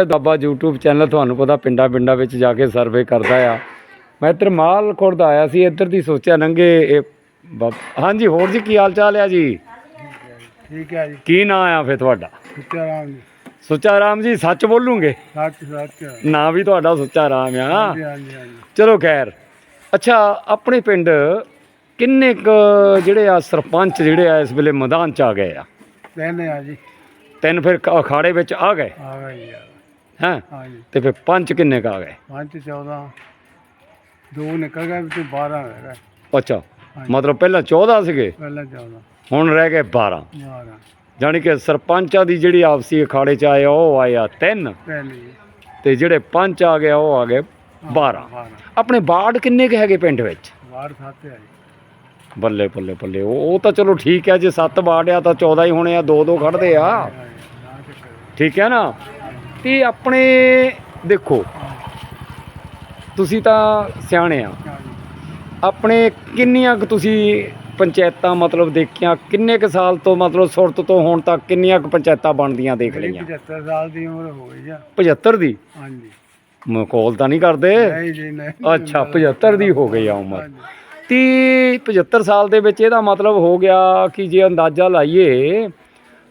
ਇਹ ਬਾਬਾ YouTube channel ਤੁਹਾਨੂੰ ਪਤਾ ਪਿੰਡਾਂ ਪਿੰਡਾਂ ਵਿੱਚ ਜਾ ਕੇ ਸਰਵੇ ਕਰਦਾ ਆ। ਮੈਂ ਇੱਧਰ ਮਾਲ ਖੁਰਦ ਆਇਆ ਸੀ ਇੱਧਰ ਦੀ ਸੋਚਿਆ ਇਹ ਬਾਬ- ਹਾਂਜੀ ਹੋਰ ਜੀ ਕੀ ਹਾਲ ਚਾਲ ਆ ਜੀ? ਠੀਕ ਹੈ ਜੀ। ਕੀ ਨਾਂ ਆ ਫੇ ਤੁਹਾਡਾ? ਸੁੱਚਾ ਰਾਮ ਜੀ। ਸੁੱਚਾ ਰਾਮ ਜੀ ਸੱਚ ਬੋਲੂਗੇ? ਸੱਚ ਸੱਚ ਨਾਂ ਵੀ ਤੁਹਾਡਾ ਸੁੱਚਾ ਰਾਮ ਆ। ਹਾਂਜੀ ਹਾਂਜੀ ਹਾਂਜੀ। ਚਲੋ ਖੈਰ। ਅੱਛਾ ਆਪਣੇ ਪਿੰਡ ਕਿੰਨੇ ਕ ਜਿਹੜੇ ਆ ਸਰਪੰਚ ਜਿਹੜੇ ਆ ਇਸ ਵੇਲੇ ਮੈਦਾਨ ਚ ਆ ਗਏ ਆ? ਕਹਿੰਦੇ ਆ ਜੀ। ਤਿੰਨ ਫਿਰ ਕ- ਅਖਾੜੇ ਵਿੱਚ ਆ ਗਏ। ਆ ਗਏ ਜੀ ਹੈ? ਹਾਂਜੀ। ਤੇ ਫਿਰ ਪੰਜ ਕਿੰਨੇ ਕ ਆ ਗਏ? ਪੰਜ 14 ਦੋ ਨਿਕਲ ਗਏ ਤੇ 12 ਰਹਿ ਗਏ। ਅੱਛਾ। ਮਤਲਬ ਪਹਿਲਾਂ 14 ਸੀਗੇ? ਪਹਿਲਾਂ 14 ਹੁਣ ਰਹਿ ਗਏ 12 12 ਜਾਣੀ ਕਿ ਸਰਪੰਚਾਂ ਦੀ ਜਿਹੜੀ ਆਪਸੀ ਅਖਾੜੇ ਚ ਆਏ ਆ, ਉਹ ਆਏ ਆ ਤਿੰਨ। ਪਹਿਲੀ ਤੇ ਜਿਹੜੇ ਪੰਜ ਆ ਗਏ ਉਹ ਆ ਗਏ 12 12 ਆਪਣੇ ਬਾੜ ਕਿੰਨੇ ਕ ਹੈਗੇ ਪਿੰਡ ਵਿੱਚ? ਬਾਹਰ ਖਾਤੇ ਆ ਜੀ। ਬੱਲੇ ਬੱਲੇ ਬੱਲੇ। ਉਹ ਉਹ ਤਾਂ ਚਲੋ ਠੀਕ ਹੈ ਜੇ 7 ਬਾੜ ਆ ਤਾਂ 14 ਹੀ ਹੋਣੇ ਆ ਦੋ ਦੋ ਖੜਦੇ ਆ। ਹਾਂਜੀ, ਨਾ ਚੱਕਰ। ਠੀਕ ਹੈ ਨਾ? ਤੇ ਆਪਣੇ ਦੇਖੋ ਤੁਸੀਂ ਤਾਂ ਸਿਆਣੇ ਆ। ਆਪਣੇ ਕਿੰਨੀਆਂ ਕੁ ਤੁਸੀਂ ਪੰਚਾਇਤਾਂ ਮਤਲਬ ਦੇਖੀਆਂ ਕਿੰਨੇ ਕੁ ਸਾਲ ਤੋਂ ਮਤਲਬ ਸੁਰਤ ਤੋਂ ਹੁਣ ਤੱਕ ਕਿੰਨੀਆਂ ਕੁ ਪੰਚਾਇਤਾਂ ਬਣਦੀਆਂ ਦੇਖ ਲਈਆਂ? 75 ਸਾਲ ਦੀ ਉਮਰ ਹੋ ਗਈ ਆ। 75 ਦੀ? ਹਾਂਜੀ। ਮਕੌਲ ਤਾਂ ਨਹੀਂ ਕਰਦੇ? ਨਹੀਂ ਜੀ ਨਹੀਂ। ਅੱਛਾ 75 ਦੀ ਹੋ ਗਈ ਆ ਉਮਰ। ਤੀ 75 ਸਾਲ ਦੇ ਵਿੱਚ ਇਹਦਾ ਮਤਲਬ ਹੋ ਗਿਆ ਕਿ ਜੇ ਅੰਦਾਜ਼ਾ ਲਾਈਏ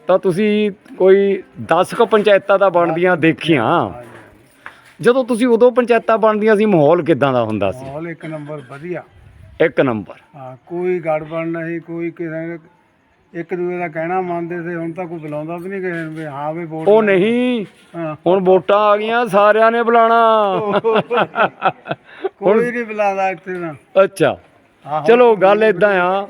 ਤਾਂ ਤੁਸੀਂ ਕੋਈ 10 ਕੁ ਪੰਚਾਇਤਾਂ ਦਾ ਬਣਦੀਆਂ ਦੇਖੀਆਂ। ਜਦੋਂ ਤੁਸੀਂ ਉਦੋਂ ਪੰਚਾਇਤਾਂ ਬਣਦੀਆਂ ਸੀ ਮਾਹੌਲ ਕਿਦਾਂ ਦਾ ਹੁੰਦਾ ਸੀ? ਮਾਹੌਲ ਇੱਕ ਨੰਬਰ ਵਧੀਆ। ਇੱਕ ਨੰਬਰ। ਹਾਂ ਕੋਈ ਗੜਬੜ ਨਹੀਂ ਕੋਈ ਕਿਸੇ ਇੱਕ ਦੂਜੇ ਦਾ ਕਹਿਣਾ ਮੰਨਦੇ ਸੀ ਹੁਣ ਤਾਂ ਕੋਈ ਬੁਲਾਉਂਦਾ ਵੀ ਨਹੀਂ ਕਿਸੇ ਨੂੰ ਵੀ ਹਾਂ ਵੀ ਵੋਟ ਉਹ ਨਹੀਂ। ਹੁਣ ਵੋਟਾਂ ਆ ਗਈਆਂ ਸਾਰਿਆਂ ਨੇ ਬੁਲਾਣਾ ਕੋਈ ਨਹੀਂ ਬੁਲਾਉਂਦਾ ਇੱਥੇ ਨਾ ਅੱਛਾ। ਚਲੋ ਗੱਲ ਇਦਾਂ ਆ।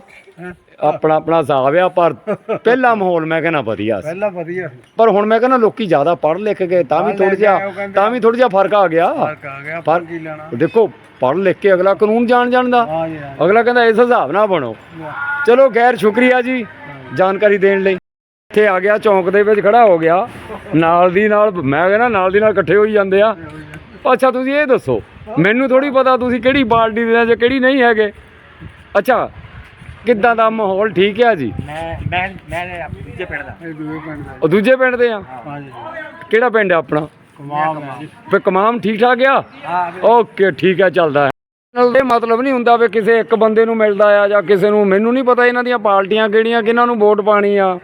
ਆਪਣਾ ਆਪਣਾ ਹਿਸਾਬ ਆ ਪਰ ਪਹਿਲਾ ਮਾਹੌਲ ਮੈਂ ਕਹਿੰਦਾ ਵਧੀਆ ਸੀ। ਪਹਿਲਾਂ ਵਧੀਆ ਸੀ। ਪਰ ਹੁਣ ਮੈਂ ਕਹਿੰਦਾ ਲੋਕੀ ਜ਼ਿਆਦਾ ਪੜ੍ਹ ਲਿਖ ਗਏ ਤਾਂ ਵੀ ਥੋੜਾ ਜਿਹਾ ਤਾਂ ਵੀ ਥੋੜਾ ਜਿਹਾ ਫ਼ਰਕ ਆ ਗਿਆ। ਫ਼ਰਕ ਆ ਗਿਆ ਪਰ ਪਰ- ਕੀ ਲੈਣਾ। ਦੇਖੋ ਪੜ੍ਹ ਲਿਖ ਕੇ ਅਗਲਾ ਕਾਨੂੰਨ ਜਾਣ ਜਾਣਦਾ ਹਾਂ ਜੀ ਹਾਂ ਅਗਲਾ ਕਹਿੰਦਾ ਇਸ ਹਿਸਾਬ ਨਾਲ ਬਣੋ। ਚਲੋ ਖੈਰ ਸ਼ੁਕਰੀਆ ਜੀ ਜਾਣਕਾਰੀ ਦੇਣ ਲਈ। ਇੱਥੇ ਆ ਗਿਆ ਚੌਂਕ ਦੇ ਵਿੱਚ ਖੜਾ ਹੋ ਗਿਆ। ਨਾਲ ਦੀ ਨਾਲ ਮੈਂ ਕਹਿੰਦਾ ਨਾਲ ਦੀ ਨਾਲ ਇਕੱਠੇ ਹੋਈ ਜਾਂਦੇ ਆ। ਅੱਛਾ ਤੁਸੀਂ ਇਹ ਦੱਸੋ ਮੈਨੂੰ ਥੋੜੀ ਪਤਾ ਤੁਸੀਂ ਕਿਹੜੀ ਪਾਰਟੀ ਦੇ ਆ ਜਾਂ ਕਿਹੜੀ ਨਹੀਂ ਹੈਗੇ। ਅੱਛਾ ਕਿੱਦਾਂ ਦਾ ਮਾਹੌਲ ਠੀਕ ਹੈ ਜੀ? ਮੈਂ ਮੈਂ ਮੈਂ ਦੂਜੇ ਪਿੰਡ ਦਾ। ਇਹ ਦੂਜੇ ਪਿੰਡ ਦਾ। ਉਹ ਦੂਜੇ ਪਿੰਡ ਦੇ ਆ? ਹਾਂ। ਜੀ। ਕਿਹੜਾ ਪਿੰਡ ਹੈ ਆਪਣਾ? ਕਮਾਲ ਜੀ ਫੇ ਕਮਾਮ ਠੀਕ ਠਾਕ ਆ? ਹਾਂ ਓਕੇ ਠੀਕ ਹੈ ਚੱਲਦਾ ਹੈ। ਇਹ ਮਤਲਬ ਨਹੀਂ ਹੁੰਦਾ ਵੀ ਕਿਸੇ ਇੱਕ ਬੰਦੇ ਨੂੰ ਮਿਲਦਾ ਆ ਜਾਂ ਕਿਸੇ ਨੂੰ ਮੈਨੂੰ ਨਹੀਂ ਪਤਾ ਇਹਨਾਂ ਦੀਆਂ ਪਾਰਟੀਆਂ ਕਿਹੜੀਆਂ ਕਿਹਨਾਂ ਨੂੰ ਵੋਟ ਪਾਣੀ ਆ।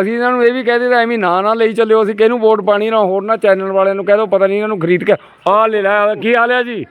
ਅਸੀਂ ਇਹਨਾਂ ਨੂੰ ਇਹ ਵੀ ਕਹਿ ਦਿੱਤਾ ਐਵੇਂ ਨਾ ਨਾ ਲਈ ਚੱਲਿਓ ਅਸੀਂ ਕਿਹਨੂੰ ਵੋਟ ਪਾਣੀ ਨਾ ਹੋਰ ਨਾ ਚੈਨਲ ਵਾਲਿਆਂ ਨੂੰ ਕਹਿ ਦੋ ਪਤਾ ਨਹੀਂ ਇਹਨਾਂ ਨੂੰ ਖਰੀਦ ਕੇ। ਆ ਲੈ ਲੈ ਕੀ ਹਾਲ ਹੈ ਜੀ?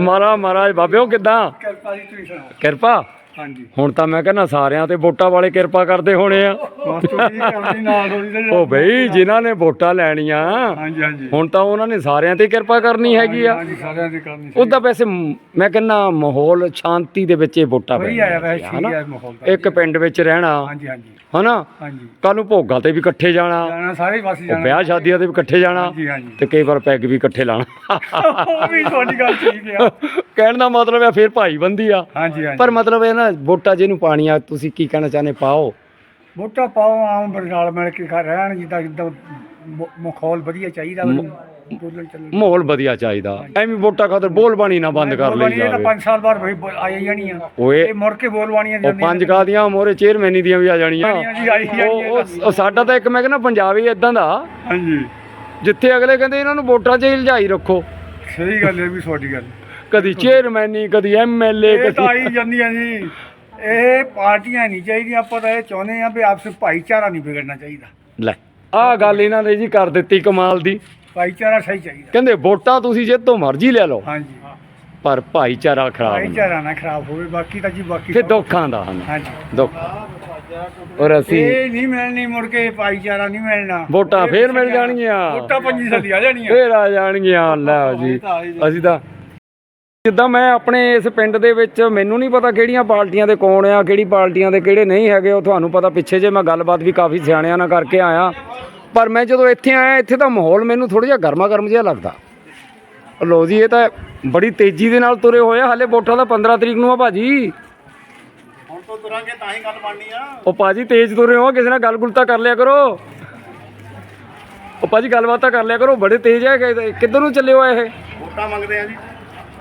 ਮਾਰਾ ਮਹਾਰਾਜ ਬਾਬਿਓ ਕਿਦਾਂ? ਕਿਰਪਾ ਜੀ ਤੁਸੀਂ ਸੁਣਾਓ। ਕਿਰਪਾ? ਹਾਂਜੀ। ਹੁਣ ਤਾਂ ਮੈਂ ਕਹਿੰਦਾ ਸਾਰਿਆਂ ਤੇ ਵੋਟਾਂ ਵਾਲੇ ਕਿਰਪਾ ਕਰਦੇ ਹੋਣੇ ਆ। ਨਾਲ ਤੇ ਉਹ ਬਈ ਜਿਨ੍ਹਾਂ ਨੇ ਵੋਟਾਂ ਲੈਣੀਆਂ ਹਾਂਜੀ ਹਾਂਜੀ। ਹੁਣ ਤਾਂ ਉਹਨਾਂ ਨੇ ਸਾਰਿਆਂ ਤੇ ਕਿਰਪਾ ਕਰਨੀ ਹੈਗੀ ਆ। ਹਾਂਜੀ ਸਾਰਿਆਂ ਦੀ ਕਰਨੀ ਉਹਦਾ ਵੈਸੇ ਮ- ਮੈਂ ਕਹਿੰਦਾ ਮਾਹੌਲ ਸ਼ਾਂਤੀ ਦੇ ਵਿੱਚ ਇਹ ਵੋਟਾਂ ਵਧੀਆ ਪੈਣੀਆਂ ਆ ਵੈਸੇ ਠੀਕ? ਹੈ ਮਾਹੌਲ ਤਾਂ। ਇੱਕ ਪਿੰਡ ਵਿੱਚ ਰਹਿਣਾ ਹਾਂਜੀ ਹਾਂਜੀ। ਹਨਾ? ਹਾਂਜੀ। ਕੱਲ ਨੂੰ ਭੋਗਾਂ ਤੇ ਵੀ ਇਕੱਠੇ ਜਾਣਾ। ਜਾਣਾ ਸਾਰੇ ਪਾਸੇ ਉਹ ਜਾਣਾ। ਵਿਆਹ ਸ਼ਾਦੀਆਂ ਤੇ ਵੀ ਇਕੱਠੇ ਜਾਣਾ। ਹਾਂਜੀ ਹਾਂਜੀ। ਤੇ ਕਈ ਵਾਰ ਪੈਗ ਵੀ ਇਕੱਠੇ ਲਾਣਾ ਉਹ ਵੀ ਤੁਹਾਡੀ ਗੱਲ ਠੀਕ ਆ ਕਹਿਣ ਦਾ ਮਤਲਬ ਹੈ ਫਿਰ ਭਾਈਬੰਦੀ ਆ। ਹਾਂਜੀ ਹਾਂਜੀ। ਪਰ ਮਤਲਬ ਇਹ ਨਾ ਵੋਟਾਂ ਜਿਹਨੂੰ ਪਾਣੀਆਂ ਤੁਸੀਂ ਕੀ ਕਹਿਣਾ ਚਾਹੁੰਦੇ ਪਾਓ। ਵੋਟਾਂ ਪਾਓ ਆਮ ਬਰ ਨਾਲ ਮਿਲ ਕੇ ਰਹਿਣ ਜਿੱਦਾਂ ਜਿੱਦਾਂ ਮ- ਮਾਹੌਲ ਵਧੀਆ ਚਾਹੀਦਾ ਵਾ ਬੋਲਣ ਚੱਲਣ। ਮਾਹੌਲ ਵਧੀਆ ਚਾਹੀਦਾ। ਐਵੇਂ ਵੋਟਾਂ ਖਾਤਰ ਬੋਲ ਬਾਣੀ ਨਾ ਬੰਦ ਕਰ ਲਈ ਬੋਲਬਾਣੀ ਇਹ ਤਾਂ ਜਾਵੇ। 5 ਸਾਲ ਬਾਅਦ ਬਈ ਬੋ- ਆਈ ਜਾਣੀਆਂ। ਓਏ ਇਹ ਮੁੜ ਕੇ ਬੋਲਵਾਣੀਆਂ ਉਹ ਪੰਜ ਕਾਦੀਆਂ ਮੋਰੇ ਚੇਅਰਮੈਨੀ ਦੀਆਂ ਵੀ ਆ ਜਾਣੀਆਂ। ਜੀ, ਆਈ ਜਾਣੀਆਂ ਉਹ- ਉਹ- ਉਹ ਸਾਡਾ ਤਾਂ ਇੱਕ ਮੈਂ ਕਹਿੰਦਾ ਪੰਜਾਬ ਹੀ ਇਦਾਂ ਦਾ। ਹਾਂਜੀ। ਜਿੱਥੇ ਅਗਲੇ ਕਹਿੰਦੇ ਇਹਨਾਂ ਨੂੰ ਵੋਟਾਂ 'ਚ ਇਲਝਾਈ ਰੱਖੋ। ਸਹੀ ਗੱਲ ਹੈ ਵੀ ਤੁਹਾਡੀ ਗੱਲ। ਕਦੀ ਚੇਅਰਮੈਨੀ ਕਦੀ ਐਮਐਲਏ ਇਹ ਤਾਂ ਕਦੀ ਆਈ ਜਾਂਦੀਆਂ ਜੀ। ਇਹ ਪਾਰਟੀਆਂ ਨਹੀਂ ਚਾਹੀਦੀਆਂ ਆਪਾਂ ਤਾਂ ਇਹ ਚਾਹੁੰਦੇ ਆ ਵੀ ਆਪਸ ਭਾਈਚਾਰਾ ਨਹੀਂ ਵਿਗੜਨਾ ਚਾਹੀਦਾ। ਲੈ। ਆਹ ਗੱਲ ਇਹਨਾਂ ਨੇ ਜੀ ਕਰ ਦਿੱਤੀ ਕਮਾਲ ਦੀ। ਭਾਈਚਾਰਾ ਸਹੀ ਚਾਹੀਦਾ। ਕਹਿੰਦੇ ਵੋਟਾਂ ਤੁਸੀਂ ਜਿੱਤੋਂ ਮਰਜ਼ੀ ਲੈ ਲਓ। ਹਾਂਜੀ। ਪਰ ਭਾਈਚਾਰਾ ਖਰਾਬ ਨਹੀਂ। ਭਾਈਚਾਰਾ ਨਾ ਖਰਾਬ ਹੋਵੇ ਬਾਕੀ ਤਾਂ ਜੀ ਬਾਕੀ ਫਿਰ ਸਭ- ਦੁੱਖਾਂ ਦਾ ਹਨ। ਹਾਂਜੀ। ਦੁੱਖ। ਔਰ ਅਸੀਂ ਇਹ ਨਹੀਂ ਮਿਲਣੀ ਮੁੜ ਕੇ ਭਾਈਚਾਰਾ ਨਹੀਂ ਮਿਲਣਾ। ਵੋਟਾਂ ਫੇਰ ਮਿਲ ਜਾਣਗੀਆਂ। ਵੋਟਾਂ ਪੰਜੀ ਸਾਲੀ ਆ ਜਾਣੀਆਂ। ਫੇਰ ਆ ਜਾਣਗੀਆਂ ਲੈ ਜੀ। ਅਸੀਂ ਤਾਂ ਜਿੱਦਾਂ ਮੈਂ ਆਪਣੇ ਇਸ ਪਿੰਡ ਦੇ ਵਿੱਚ ਮੈਨੂੰ ਨਹੀਂ ਪਤਾ ਕਿਹੜੀਆਂ ਪਾਰਟੀਆਂ ਦੇ ਕੌਣ ਆ ਕਿਹੜੀ ਪਾਰਟੀਆਂ ਦੇ ਕਿਹੜੇ ਨਹੀਂ ਹੈਗੇ ਉਹ ਤੁਹਾਨੂੰ ਪਤਾ ਪਿੱਛੇ ਜੇ ਮੈਂ ਗੱਲਬਾਤ ਵੀ ਕਾਫੀ ਸਿਆਣਿਆਂ ਨਾਲ ਕਰਕੇ ਆਇਆ। ਪਰ ਮੈਂ ਜਦੋਂ ਇੱਥੇ ਆਇਆ ਇੱਥੇ ਤਾਂ ਮਾਹੌਲ ਮੈਨੂੰ ਥੋੜਾ ਜਿਹਾ ਗਰਮਾ ਗਰਮ ਜਿਹਾ ਲੱਗਦਾ। ਲੋ ਜੀ ਇਹ ਤਾਂ ਬੜੀ ਤੇਜ਼ੀ ਦੇ ਨਾਲ ਤੁਰੇ ਹੋਏ ਆ ਹਾਲੇ ਵੋਟਾਂ ਦਾ 15 ਤਰੀਕ ਨੂੰ ਆ ਭਾਜੀ। ਹੁਣ ਤੋਂ ਤੁਰਾਂਗੇ ਤਾਂ ਹੀ ਗੱਲ ਬਣਨੀ ਆ। ਉਹ ਭਾਜੀ ਤੇਜ਼ ਤੁਰੇ ਹੋ ਕਿਸੇ ਨਾਲ ਗੱਲ ਗੁਲ ਤਾਂ ਕਰ ਲਿਆ ਕਰੋ। ਉਹ ਭਾਜੀ ਗੱਲਬਾਤ ਤਾਂ ਕਰ ਲਿਆ ਕਰੋ ਬੜੇ ਤੇਜ਼ ਹੈ ਕਿੱਧਰ ਨੂੰ ਚੱਲੇ ਹੋ ਇਹ? ਵੋਟਾਂ ਮੰਗਦੇ ਆ ਜੀ।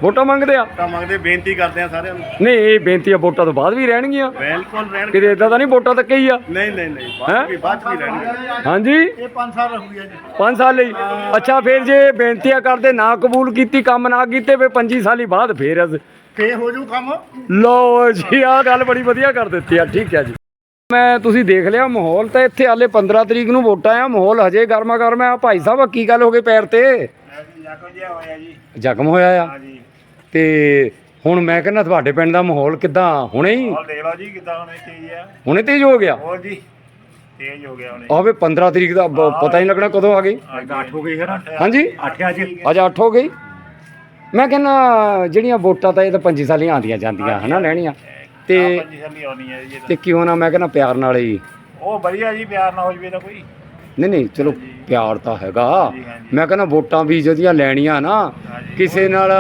ਵੋਟਾਂ ਮੰਗਦੇ ਆ? ਤਾਂ ਮੰਗਦੇ ਬੇਨਤੀ ਕਰਦੇ ਆ ਸਾਰਿਆਂ ਨੂੰ। ਨਹੀਂ ਇਹ ਬੇਨਤੀਆਂ ਵੋਟਾਂ ਤੋਂ ਬਾਅਦ ਵੀ ਰਹਿਣਗੀਆਂ। ਬਿਲਕੁਲ ਰਹਿਣ ਕਿਤੇ ਇਦਾਂ ਤਾਂ ਨਹੀਂ ਵੋਟਾਂ ਤੱਕ ਹੀ ਆ? ਨਹੀਂ ਨਹੀਂ ਨਹੀਂ ਹੈਂ? ਬਾਅਦ ਵੀ ਬਾਅਦ ਵੀ ਰਹਿਣਗੇ ਹਾਂਜੀ? ਇਹ 5 ਸਾਲ ਰਹੂਗਾ ਜੀ। 5 ਸਾਲ ਲਈ। ਅੱਛਾ ਫਿਰ ਜੇ ਬੇਨਤੀਆਂ ਕਰਦੇ ਨਾ ਕਬੂਲ ਕੀਤੀ ਕੰਮ ਨਾ ਕੀਤੇ ਫਿਰ 25 ਸਾਲੀ ਬਾਅਦ ਫੇਰ ਅਸ- ਫੇ ਹੋ ਜੂ ਕੰਮ? ਲਓ ਜੀ ਆ ਗੱਲ ਬੜੀ ਵਧੀਆ ਕਰ ਦਿੱਤੀ ਆ। ਠੀਕ ਹੈ ਜੀ। ਮੈਂ ਤੁਸੀਂ ਦੇਖ ਲਿਆ ਮਾਹੌਲ ਤਾਂ ਇੱਥੇ ਹਾਲੇ 15 ਤਰੀਕ ਨੂੰ ਵੋਟਾਂ ਆ। ਮਾਹੌਲ ਹਜੇ ਗਰਮਾ ਗਰਮ ਆ। ਭਾਈ ਸਾਹਿਬ ਕੀ ਗੱਲ ਹੋ ਗਈ ਪੈਰ ਤੇ? ਜਾਕੋ ਜਿਹਾ ਹੋਇਆ ਜੀ ਜ਼ਖਮ ਹੋਇਆ ਆ? ਤੇ ਹੁਣ ਮੈਂ ਕਹਿੰਦਾ ਤੁਹਾਡੇ ਪਿੰਡ ਦਾ ਮਾਹੌਲ ਕਿੱਦਾਂ? ਹੁਣੇ ਹੀ? ਹਾਲ ਦੇਖ ਲਓ ਜੀ ਕਿਦਾਂ ਹੁਣ ਤੇਜ਼ ਆ। ਹੁਣੇ ਤੇਜ਼ ਹੋ ਗਿਆ? ਹੋਰ ਜੀ ਤੇਜ਼ ਹੋ ਗਿਆ ਹੁਣੇ। ਆਵੇ 15 ਤਰੀਕ ਦਾ ਬ- ਪਤਾ ਹੀ ਨਹੀਂ ਲੱਗਣਾ ਕਦੋਂ ਆ ਗਈ। ਅੱਜ 8 ਹੋ ਗਈ ਹੈ ਨਾ? ਹਾਂਜੀ। 8 ਅੱਜ। ਅੱਜ 8 ਹੋ ਗਈ। ਮੈਂ ਕਹਿੰਦਾ ਜਿਹੜੀਆਂ ਵੋਟਾਂ ਤਾਂ ਇਹ ਤਾਂ 25 ਸਾਲੀਆਂ ਆਉਂਦੀਆਂ ਜਾਂਦੀਆਂ ਹਨਾ ਲੈਣੀਆਂ। ਤੇ ਪੰਜੀ ਸਾਲੀ ਆਉਣੀ ਹੈ ਜੀ ਇਹ ਤੇ। ਕਿਉਂ ਨਾ ਮੈਂ ਕਹਿੰਦਾ ਪਿਆਰ ਨਾਲ ਹੀ। ਉਹ ਵਧੀਆ ਜੀ ਪਿਆਰ ਨਾ ਹੋ ਜਵੇ ਤਾਂ ਕੋਈ। ਨਹੀਂ ਨਹੀਂ ਚਲੋ ਪਿਆਰ ਤਾਂ ਹੈਗਾ। ਮੈਂ ਕਹਿੰਦਾ ਵੋਟਾਂ ਵੀ ਜਿਹੜੀਆਂ ਲੈਣੀਆਂ ਨਾ। ਕਿਸੇ ਨਾਲ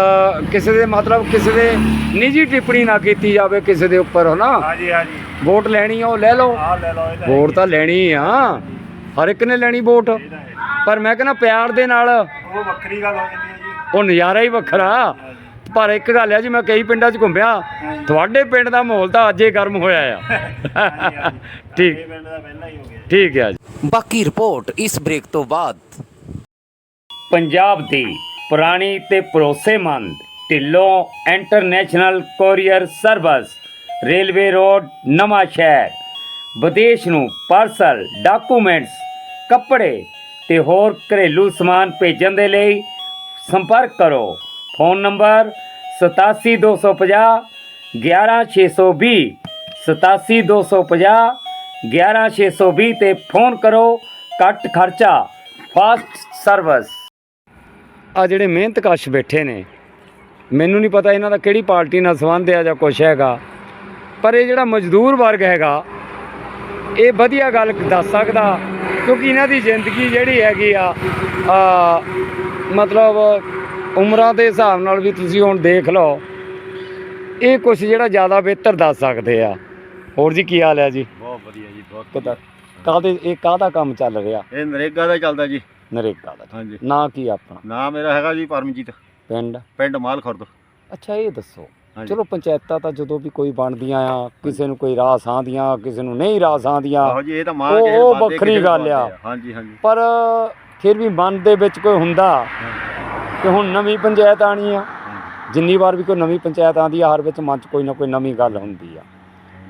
ਕਿਸੇ ਦੇ ਮਤਲਬ ਕਿਸੇ ਦੇ ਨਿੱਜੀ ਟਿੱਪਣੀ ਨਾ ਕੀਤੀ ਜਾਵੇ ਕਿਸੇ ਦੇ ਉੱਪਰ ਹਨਾ? ਹਾਂਜੀ ਹਾਂਜੀ। ਵੋਟ ਲੈਣੀ ਆ ਉਹ ਲੈ ਲਓ। ਲੈ ਵੋਟ ਤਾਂ ਲੈਣੀ ਆ। ਹਰ ਇੱਕ ਨੇ ਲੈਣੀ ਵੋਟ। ਹੈ। ਪਰ ਮੈਂ ਕਹਿੰਦਾ ਪਿਆਰ ਦੇ ਨਾਲ ਉਹ ਵੱਖਰੀ ਗੱਲ ਹੋ ਜਾਂਦੀ ਹੈ ਜੀ। ਉਹ ਨਜ਼ਾਰਾ ਹੀ ਵੱਖਰਾ। ਪਰ ਇੱਕ ਗੱਲ ਆ ਜੀ ਮੈਂ ਕਈ ਪਿੰਡਾਂ 'ਚ ਘੁੰਮਿਆ। ਤੁਹਾਡੇ ਪਿੰਡ ਦਾ ਮਾਹੌਲ ਤਾਂ ਅੱਜੇ ਗਰਮ ਹੋਇਆ ਆ। ਠੀਕ। ਹੀ ਹੋ। ਠੀਕ ਹੈ ਜੀ। ਬਾਕੀ ਰਿਪੋਰਟ ਇਸ ਬ੍ਰੇਕ ਤੋਂ ਬਾਅਦ। ਪੰਜਾਬ ਦੀ ਪੁਰਾਣੀ ਤੇ ਭਰੋਸੇਮੰਦ Dhillon international courier service, railway road, Nawanshahr. ਵਿਦੇਸ਼ ਨੂੰ ਪਾਰਸਲ ਡਾਕੂਮੈਂਟਸ, ਕੱਪੜੇ ਤੇ ਹੋਰ ਘਰੇਲੂ ਸਮਾਨ ਭੇਜਣ ਦੇ ਲਈ ਸੰਪਰਕ ਕਰੋ। ਫੋਨ ਨੰਬਰ 87250 11620 87250 11620 ਤੇ ਫੋਨ ਕਰੋ, ਘੱਟ ਖਰਚਾ ਫਾਸਟ ਸਰਵਿਸ ਆ ਜਿਹੜੇ ਮਿਹਨਤਕਸ਼ ਬੈਠੇ ਨੇ, ਮੈਨੂੰ ਨਹੀਂ ਪਤਾ ਇਹਨਾਂ ਦਾ ਕਿਹੜੀ ਪਾਰਟੀ ਨਾਲ ਸੰਬੰਧ ਹੈ ਜਾਂ ਕੁਛ ਹੈਗਾ, ਪਰ ਇਹ ਜਿਹੜਾ ਮਜ਼ਦੂਰ ਵਰਗ ਹੈਗਾ, ਇਹ ਵਧੀਆ ਗੱਲ ਦੱਸ ਸਕਦਾ, ਕਿਉਂਕਿ ਇਹਨਾਂ ਦੀ ਜ਼ਿੰਦਗੀ ਜਿਹੜੀ ਹੈਗੀ ਆ ਆ, ਮਤਲਬ ਉਮਰਾਂ ਦੇ ਹਿਸਾਬ ਨਾਲ ਵੀ ਤੁਸੀਂ ਹੁਣ ਦੇਖ ਲਓ, ਇਹ ਕੁਛ ਜਿਹੜਾ ਜ਼ਿਆਦਾ ਬਿਹਤਰ ਦੱਸ ਸਕਦੇ ਆ। ਹੋਰ ਜੀ, ਕੀ ਹਾਲ ਹੈ ਜੀ? ਬਹੁਤ ਵਧੀਆ ਜੀ ਬਹੁਤ ਕਿਦਾਂ ਕਾਹਦੇ ਇਹ ਕਾਹਦਾ ਕੰਮ ਚੱਲ ਰਿਹਾ? ਇਹ ਨਰੇਗਾ ਦਾ ਚੱਲਦਾ ਜੀ। ਨਰੇਗਾ ਦਾ। ਹਾਂਜੀ। ਨਾਂ ਕੀ ਆਪਣਾ? ਨਾਮ ਮੇਰਾ ਹੈਗਾ ਜੀ ਪਰਮਜੀਤ। ਪਿੰਡ? ਪਿੰਡ ਮਾਲ ਖੁਰਦ ਅੱਛਾ ਇਹ ਦੱਸੋ। ਚਲੋ ਪੰਚਾਇਤਾਂ ਤਾਂ ਜਦੋਂ ਵੀ ਕੋਈ ਬਣਦੀਆਂ ਆ ਕਿਸੇ ਨੂੰ ਕੋਈ ਰਾਹ ਸਾਂਦੀਆਂ ਕਿਸੇ ਨੂੰ ਨਹੀਂ ਰਾਹ ਸਾਂਦੀਆਂ ਆਹੋ ਜੀ ਇਹ ਤਾਂ ਮਾਂ ਕਿਸੇ ਉਹ ਵੱਖਰੀ ਗੱਲ ਆ। ਹਾਂਜੀ ਹਾਂਜੀ। ਪਰ ਫਿਰ ਵੀ ਮਨ ਦੇ ਵਿੱਚ ਕੋਈ ਹੁੰਦਾ ਕਿ ਹੁਣ ਨਵੀਂ ਪੰਚਾਇਤ ਆਣੀ ਆ। ਜਿੰਨੀ ਵਾਰ ਵੀ ਕੋਈ ਨਵੀਂ ਪੰਚਾਇਤ ਆਂਦੀ ਆ ਹਰ ਵਿੱਚ ਮਨ 'ਚ ਕੋਈ ਨਾ ਕੋਈ ਨਵੀਂ ਗੱਲ ਹੁੰਦੀ ਆ।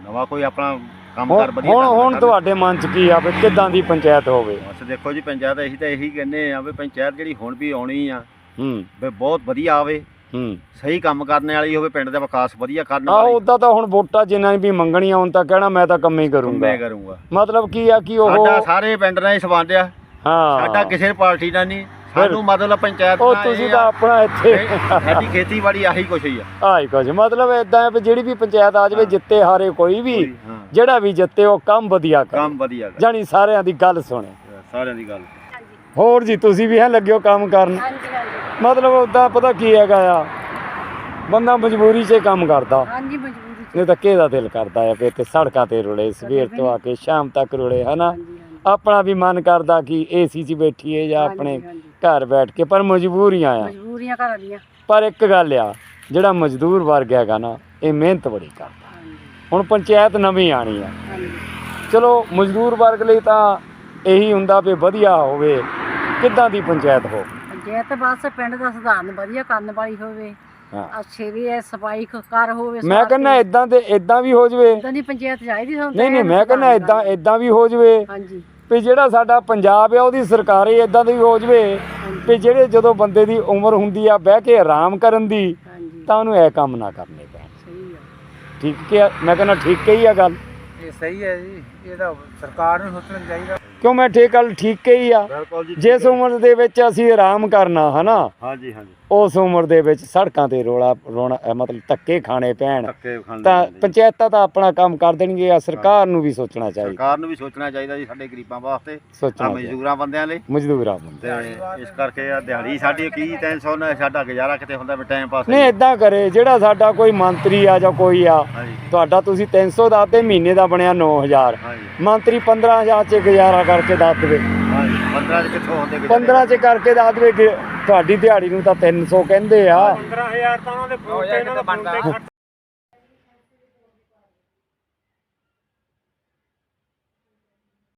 ਨਵਾਂ ਕੋਈ ਆਪਣਾ ਹੁਣ ਵਧੀਆ ਹੁਣ। ਤੁਹਾਡੇ ਮਨ 'ਚ ਕੀ ਆ ਵੀ ਕਿਦਾਂ ਦੀ ਪੰਚਾਇਤ ਹੋਵੇ? ਬਸ ਦੇਖੋ ਜੀ ਪੰਚਾਇਤ ਅਸੀਂ ਤਾਂ ਇਹੀ ਕਹਿੰਦੇ ਆ ਵੀ ਪੰਚਾਇਤ ਜਿਹੜੀ ਹੁਣ ਵੀ ਆਉਣੀ ਆ ਹੂੰ। ਵੀ ਬਹੁਤ ਵਧੀਆ ਆਵੇ ਹੂੰ। ਸਹੀ ਕੰਮ ਕਰਨ ਵਾਲੀ ਹੋਵੇ ਪਿੰਡ ਦਾ ਵਿਕਾਸ ਵਧੀਆ ਕਰਨ ਆ ਵਾਲੀ। ਉਦਾਂ ਤਾਂ ਹੁਣ ਵੋਟਾਂ ਜਿੰਨਾਂ ਵੀ ਮੰਗਣੀਆਂ ਹੁਣ ਤਾਂ ਕਹਿਣਾ ਮੈਂ ਤਾਂ ਕੰਮ ਹੀ ਕਰੂੰਗਾ। ਮੈਂ ਕਰੂੰਗਾ। ਮਤਲਬ ਕੀ ਆ ਕਿ ਉਹ ਸਾਡਾ ਸਾਰੇ ਪਿੰਡ ਨਾਲ ਹੀ ਸੰਬੰਧ ਆ। ਹਾਂ। ਸਾਡਾ ਕਿਸੇ ਪਾਰਟੀ ਨਾਲ ਨਹੀਂ। ਸਾਨੂੰ ਮਤਲਬ ਪੰਚਾਇਤ ਉਹ ਤੁਸੀਂ ਤਾਂ ਆ, ਆਪਣਾ ਇੱਥੇ ਸਾਡੀ ਖੇਤੀਬਾੜੀ ਆਹੀ ਕੁਛ ਹੀ ਆ। ਆਈ ਕੁਝ ਮਤਲਬ ਇਦਾਂ ਵੀ ਜਿਹੜੀ ਵੀ ਪੰਚਾਇਤ ਆ ਜਾਵੇ ਜਿੱਤੇ ਹਾਰੇ ਕੋਈ ਵੀ। ਜਿਹੜਾ ਵੀ ਜਿੱਤੇ ਉਹ ਕੰਮ ਵਧੀਆ ਕਰੇ। ਕੰਮ ਵਧੀਆ ਕਰ। ਜਾਣੀ ਸਾਰਿਆਂ ਦੀ ਗੱਲ ਸੁਣੇ। ਸਾਰਿਆਂ ਦੀ ਗੱਲ। ਹੋਰ ਜੀ ਤੁਸੀਂ ਵੀ ਹੈ ਲੱਗਿਓ ਕੰਮ ਕਰਨ? ਮਤਲਬ ਉਦਾਂ ਪਤਾ ਕੀ ਹੈਗਾ ਆ ਬੰਦਾ ਮਜਬੂਰੀ 'ਚ ਕੰਮ ਕਰਦਾ। ਹਾਂਜੀ ਮਜਬੂਰੀ ਚ। ਨਹੀਂ ਤਾਂ ਕਿਹਦਾ ਦਿਲ ਕਰਦਾ ਆ ਫਿਰ ਤੇ ਸੜਕਾਂ ਤੇ ਰੁਲੇ ਸਵੇਰ ਤੋਂ ਆ ਕੇ ਸ਼ਾਮ ਤੱਕ ਰੁਲੇ ਹਨਾ? ਆਪਣਾ ਵੀ ਮਨ ਕਰਦਾ ਕਿ ਏਸੀ 'ਚ ਬੈਠੀਏ ਜਾਂ ਆਪਣੇ। ਘਰ ਬੈਠ ਕੇ ਪਰ ਮਜਬੂਰੀਆਂ ਆ। ਮਜਬੂਰੀਆਂ ਘਰ ਦੀਆਂ। ਪਰ ਇੱਕ ਗੱਲ ਆ ਜਿਹੜਾ ਮਜ਼ਦੂਰ ਵਰਗ ਹੈਗਾ ਨਾ ਇਹ ਮਿਹਨਤ ਬੜੀ ਕਰਦਾ। ਹੁਣ ਪੰਚਾਇਤ ਨਵੀਂ ਆਣੀ ਆ। ਹਾਂਜੀ। ਚਲੋ ਮਜ਼ਦੂਰ ਵਰਗ ਲਈ ਤਾਂ ਇਹੀ ਹੁੰਦਾ ਵੀ ਵਧੀਆ ਹੋਵੇ। ਕਿੱਦਾਂ ਦੀ ਪੰਚਾਇਤ ਹੋ? ਜੇ ਤੇ ਬਸ ਪਿੰਡ ਦਾ ਸੁਧਾਰਨ ਵਧੀਆ ਕਰਨ ਵਾਲੀ ਹੋਵੇ। ਹਾਂ। ਅੱਛੇ ਵੀ ਐ ਸਫ਼ਾਈ ਕ- ਕਰ ਹੋਵੇ ਮੈਂ ਕਹਿੰਦਾ ਇਦਾਂ ਤੇ ਇਦਾਂ ਵੀ ਹੋ ਜਵੇ। ਇਦਾਂ ਦੀ ਪੰਚਾਇਤ ਚਾਹੀਦੀ ਸਾਨੂੰ ਨਹੀਂ ਨਹੀਂ ਮੈਂ ਕਹਿੰਦਾ ਇਦਾਂ ਇਦਾਂ ਵੀ ਹੋ ਜਵੇ। ਹਾਂਜੀ। ਵੀ ਜਿਹੜਾ ਸਾਡਾ ਪੰਜਾਬ ਆ ਉਹਦੀ ਸਰਕਾਰ ਹੀ ਇਦਾਂ ਦੀ ਹੋ ਜਵੇ। ਵੀ ਜਿਹੜੇ ਜਦੋਂ ਬੰਦੇ ਦੀ ਉਮਰ ਹੁੰਦੀ ਆ ਬਹਿ ਕੇ ਆਰਾਮ ਕਰਨ ਦੀ ਹਾਂਜੀ। ਤਾਂ ਉਹਨੂੰ ਇਹ ਕੰਮ ਨਾ ਕਰਨੇ ਪੈਣ। ਠੀਕ ਕਿ ਮੈਂ ਕਹਿੰਦਾ ਠੀਕ ਹੀ ਆ ਗੱਲ? ਇਹ ਸਹੀ ਹੈ ਜੀ ਇਹ ਤਾਂ ਸਰਕਾਰ ਨੂੰ ਸੋਚਣਾ ਚਾਹੀਦਾ। ਕਿਉਂ ਮੈਂ ਠੀਕ ਗੱਲ ਠੀਕ ਹੀ ਆ? ਬਿਲਕੁਲ ਜੀ ਜਿਸ ਉਮਰ ਦੇ ਵਿੱਚ ਅਸੀਂ ਆਰਾਮ ਕਰਨਾ ਹਨਾ? ਹਾਂਜੀ ਹਾਂਜੀ। ਉਸ ਉਮਰ ਦੇ ਵਿੱਚ ਸੜਕਾਂ ਤੇ ਰੋਲਾ ਰੋਣਾ ਅਹ ਮਤਲਬ ਧੱਕੇ ਖਾਣੇ ਪੈਣ ਧੱਕੇ ਖਾਣ ਤਾਂ ਪੰਚਾਇਤਾਂ ਤਾਂ ਆਪਣਾ ਕੰਮ ਕਰ ਦੇਣਗੇ ਆ ਸਰਕਾਰ ਨੂੰ ਵੀ ਸੋਚਣਾ ਚਾਹੀਦਾ। ਸਰਕਾਰ ਨੂੰ ਵੀ ਸੋਚਣਾ ਚਾਹੀਦਾ ਜੀ ਸਾਡੇ ਗਰੀਬਾਂ ਵਾਸਤੇ ਆ ਸੋਚਣਾ ਚਾਹੀਦਾ। ਮਜ਼ਦੂਰਾਂ ਬੰਦਿਆਂ ਲਈ। ਮਜ਼ਦੂਰਾਂ ਬੰਦੇ ਤੇ ਇਸ ਕਰਕੇ ਆ ਦਿਹਾੜੀ ਸਾਡੀ ਕੀ 300 ਨਾਲ ਸਾਡਾ ਗੁਜ਼ਾਰਾ ਕਿਤੇ ਹੁੰਦਾ ਵੀ ਟਾਈਮ ਪਾਸ ਨਹੀਂ ਇਦਾਂ ਕਰੇ ਜਿਹੜਾ ਸਾਡਾ ਕੋਈ ਮੰਤਰੀ ਆ ਜਾਂ ਕੋਈ ਆ ਹਾਂਜੀ। ਤੁਹਾਡਾ ਤੁਸੀਂ 300 ਦਾ ਤੇ ਮਹੀਨੇ ਦਾ ਬਣਿਆ 9000 ਹਾਂਜੀ। ਮੰਤਰੀ 15000 ਚ ਗੁਜ਼ਾਰਾ ਕਰਕੇ ਦੱਸ ਦੇਵੇ। 15 ਚ ਕਿੱਥੋਂ ਹੁੰਦੇ 15 ਚ ਕਰਕੇ ਦੇਵੇ ਕਿ ਤੁਹਾਡੀ ਦਿਹਾੜੀ ਨੂੰ ਤਾਂ 300 ਕਹਿੰਦੇ ਆ। 15000 ਤਾਂ ਉਹਨਾਂ ਦੇ ਫੋਨ ਤੇ ਇਹਨਾਂ ਦਾ